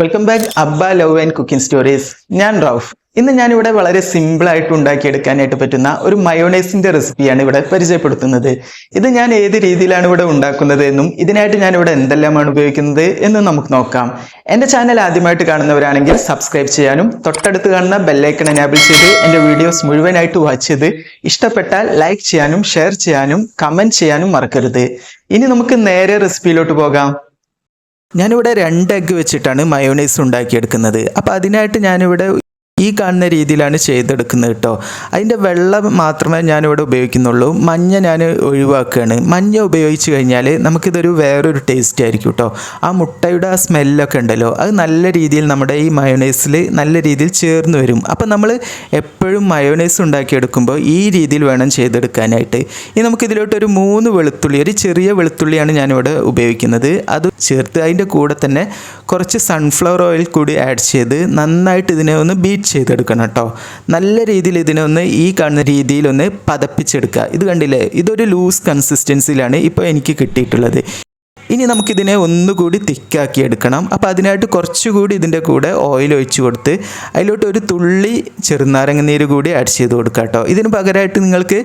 Welcome back Abba love and cooking stories ഞാൻ റൌഫ്. ഇന്ന് ഞാനിവിടെ വളരെ സിമ്പിൾ ആയിട്ട് ഉണ്ടാക്കിയെടുക്കാനായിട്ട് പറ്റുന്ന ഒരു മയോണൈസിന്റെ റെസിപ്പിയാണ് ഇവിടെ പരിചയപ്പെടുത്തുന്നത്. ഇത് ഞാൻ ഏത് രീതിയിലാണ് ഇവിടെ ഉണ്ടാക്കുന്നത് എന്നും ഇതിനായിട്ട് ഞാൻ ഇവിടെ എന്തെല്ലാമാണ് ഉപയോഗിക്കുന്നത് എന്നും നമുക്ക് നോക്കാം. എന്റെ ചാനൽ ആദ്യമായിട്ട് കാണുന്നവരാണെങ്കിൽ സബ്സ്ക്രൈബ് ചെയ്യാനും തൊട്ടടുത്ത് കാണുന്ന ബെല്ലൈക്കൺ എനാബിൾ ചെയ്ത് എന്റെ വീഡിയോസ് മുഴുവനായിട്ട് വാച്ച് ചെയ്ത് ഇഷ്ടപ്പെട്ടാൽ ലൈക്ക് ചെയ്യാനും ഷെയർ ചെയ്യാനും കമന്റ് ചെയ്യാനും മറക്കരുത്. ഇനി നമുക്ക് നേരെ റെസിപ്പിയിലോട്ട് പോകാം. ഞാനിവിടെ രണ്ട് എഗ്ഗ് വെച്ചിട്ടാണ് മയോണൈസ് ഉണ്ടാക്കിയെടുക്കുന്നത്. അപ്പോൾ അതിനായിട്ട് ഞാനിവിടെ ഈ കാണുന്ന രീതിയിലാണ് ചെയ്തെടുക്കുന്നത് കേട്ടോ അതിന്റെ വെള്ളം മാത്രമേ ഞാനിവിടെ ഉപയോഗിക്കുന്നുള്ളൂ. മഞ്ഞ ഞാൻ ഒഴിവാക്കുകയാണ്. മഞ്ഞ ഉപയോഗിച്ച് കഴിഞ്ഞാൽ നമുക്കിതൊരു വേറൊരു ടേസ്റ്റ് ആയിരിക്കും കേട്ടോ ആ മുട്ടയുടെ ആ സ്മെല്ലൊക്കെ ഉണ്ടല്ലോ. അത് നല്ല രീതിയിൽ നമ്മുടെ ഈ മയോണൈസിൽ നല്ല രീതിയിൽ ചേർന്ന് വരും. അപ്പം നമ്മൾ എപ്പോഴും മയോണൈസ് ഉണ്ടാക്കിയെടുക്കുമ്പോൾ ഈ രീതിയിൽ വേണം ചെയ്തെടുക്കാനായിട്ട്. ഇനി നമുക്കിതിലോട്ടൊരു മൂന്ന് വെളുത്തുള്ളി ഒരു ചെറിയ വെളുത്തുള്ളിയാണ് ഞാനിവിടെ ഉപയോഗിക്കുന്നത്. അത് ചേർത്ത് അതിന്റെ കൂടെ തന്നെ കുറച്ച് സൺഫ്ലവർ ഓയിൽ കൂടി ആഡ് ചെയ്ത് നന്നായിട്ട് ഇതിനെ ഒന്ന് ബീറ്റ് ചെയ്തെടുക്കണം കേട്ടോ. നല്ല രീതിയിൽ ഇതിനൊന്ന് ഈ കാണുന്ന രീതിയിലൊന്ന് പതപ്പിച്ചെടുക്കുക. ഇത് കണ്ടില്ലേ? ഇതൊരു ലൂസ് കൺസിസ്റ്റൻസിയിലാണ് ഇപ്പോൾ എനിക്ക് കിട്ടിയിട്ടുള്ളത്. ഇനി നമുക്കിതിനെ ഒന്നുകൂടി തിക്കാക്കി എടുക്കണം. അപ്പോൾ അതിനായിട്ട് കുറച്ചുകൂടി ഇതിന്റെ കൂടെ ഓയിൽ ഒഴിച്ച് കൊടുത്ത് അതിലോട്ട് ഒരു തുള്ളി ചെറുനാരങ്ങ നീര് കൂടി ആഡ് ചെയ്ത് കൊടുക്കാം കേട്ടോ. ഇതിന് പകരമായിട്ട് നിങ്ങൾക്ക്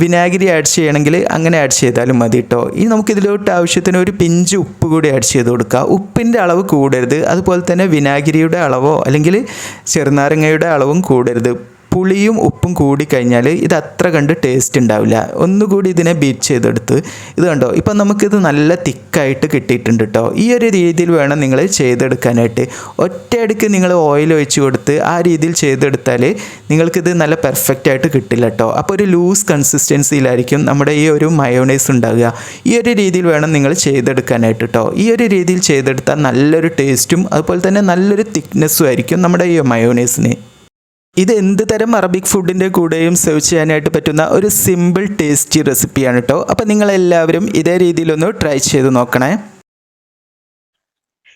വിനാഗിരി ആഡ് ചെയ്യണമെങ്കിൽ അങ്ങനെ ആഡ് ചെയ്താലും മതി കേട്ടോ ഇനി നമുക്കിതിലോട്ട് ആവശ്യത്തിന് ഒരു പിഞ്ച് ഉപ്പ് കൂടി ആഡ് ചെയ്ത് കൊടുക്കുക ഉപ്പിന്റെ അളവ് കൂടരുത്. അതുപോലെ തന്നെ വിനാഗിരിയുടെ അളവോ അല്ലെങ്കിൽ ചെറുനാരങ്ങയുടെ അളവും കൂടരുത്. പുളിയും ഉപ്പും കൂടി കഴിഞ്ഞാൽ ഇത് അത്ര കണ്ട് ടേസ്റ്റ് ഉണ്ടാവില്ല. ഒന്നുകൂടി ഇതിനെ ബീറ്റ് ചെയ്തെടുത്ത് ഇത് കണ്ടോ? ഇപ്പം നമുക്കിത് നല്ല തിക്കായിട്ട് കിട്ടിയിട്ടുണ്ട് കേട്ടോ ഈ ഒരു രീതിയിൽ വേണം നിങ്ങൾ ചെയ്തെടുക്കാനായിട്ട്. ഒറ്റയടിക്ക് നിങ്ങൾ ഓയിൽ ഒഴിച്ച് കൊടുത്ത് ആ രീതിയിൽ ചെയ്തെടുത്താൽ നിങ്ങൾക്കിത് നല്ല പെർഫെക്റ്റ് ആയിട്ട് കിട്ടില്ല കേട്ടോ അപ്പോൾ ഒരു ലൂസ് കൺസിസ്റ്റൻസിയിലായിരിക്കും നമ്മുടെ ഈ ഒരു മയോണൈസ് ഉണ്ടാവുക. ഈ ഒരു രീതിയിൽ വേണം നിങ്ങൾ ചെയ്തെടുക്കാനായിട്ട് കേട്ടോ ഈ ഒരു രീതിയിൽ ചെയ്തെടുത്താൽ നല്ലൊരു ടേസ്റ്റും അതുപോലെ തന്നെ നല്ലൊരു തിക്നെസ്സും ആയിരിക്കും നമ്മുടെ ഈ മയോണൈസിന് ഇത് എന്ത് തരം അറബിക് ഫുഡിന്റെ കൂടെയും സെർവ് ചെയ്യാനായിട്ട് പറ്റുന്ന ഒരു സിമ്പിൾ ടേസ്റ്റി റെസിപ്പിയാണ് കേട്ടോ അപ്പോൾ നിങ്ങളെല്ലാവരും ഇതേ രീതിയിലൊന്ന് ട്രൈ ചെയ്ത് നോക്കണേ.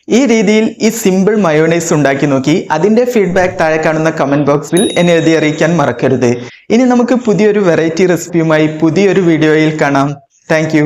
ഈ രീതിയിൽ ഈ സിമ്പിൾ മയോണൈസ് ഉണ്ടാക്കി നോക്കി. അതിന്റെ ഫീഡ്ബാക്ക് താഴെ കാണുന്ന കമന്റ് ബോക്സിൽ എന്നെ എഴുതി അറിയിക്കാൻ മറക്കരുത്. ഇനി നമുക്ക് പുതിയൊരു വെറൈറ്റി റെസിപ്പിയുമായി പുതിയൊരു വീഡിയോയിൽ കാണാം. താങ്ക്